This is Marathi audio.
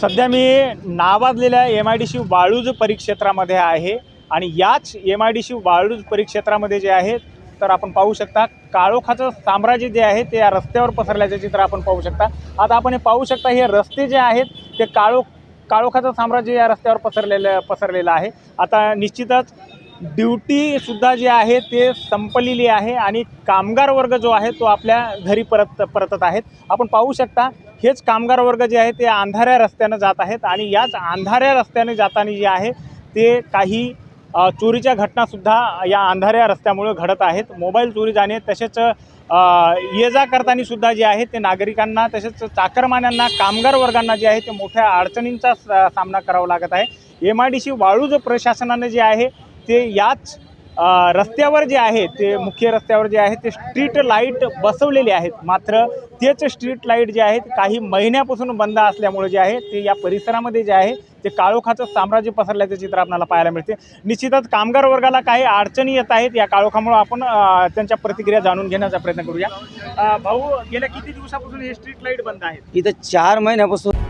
सध्या मी नावाजलेल्या M I D C Waluj परिक्षेत्रामध्ये आहे आणि याच M I D C Waluj परिक्षेत्रामध्ये जे आहे तर आपण पाहू शकता काळोखाचं साम्राज्य जे आहे ते या रस्त्यावर पसरल्याचे चित्र आपण पाहू शकता. आता आपण हे पाहू शकता हे रस्ते जे आहेत ते काळो काळोखाचं साम्राज्य या रस्त्यावर पसरलेलं पसरलेलं आहे. आता निश्चितच ड्युटीसुद्धा जी आहे ते संपलेली आहे आणि कामगार वर्ग जो आहे तो आपल्या घरी परत परतत आहेत. आपण पाहू शकता हेच कामगार वर्ग जे आहे ते अंधाऱ्या रस्त्यानं जात आहेत आणि याच अंधाऱ्या रस्त्याने जाताना जे आहे ते काही चोरीच्या घटनासुद्धा या अंधाऱ्या रस्त्यामुळे घडत आहेत. मोबाईल चोरी जाणे तसेच ये जा करतानीसुद्धा जे आहे ते नागरिकांना तसेच चाकरमान्यांना कामगार वर्गांना जे आहे ते मोठ्या अडचणींचा सामना करावा लागत आहे. M I D C Waluj प्रशासनानं जे आहे ते याच रस्त्यावर जे आहे ते मुख्य रस्त्यावर जे आहे ते स्ट्रीट लाइट बसवलेले आहेत. मात्र तेच स्ट्रीट लाइट जे आहेत काही महिन्यापासून बंद असल्यामुळे जे आहे ते या परिसरामध्ये जे आहे ते काळोखाचं साम्राज्य पसरल्याचं चित्र आपल्याला पाहायला मिळते. निश्चितच कामगार वर्गाला काही अडचणी येत आहेत या काळोखामुळे आपण त्यांच्या प्रतिक्रिया जाणून घेण्याचा प्रयत्न करूया. भाऊ गेल्या किती दिवसापासून हे स्ट्रीट लाइट बंद आहेत? इथं चार महिन्यापासून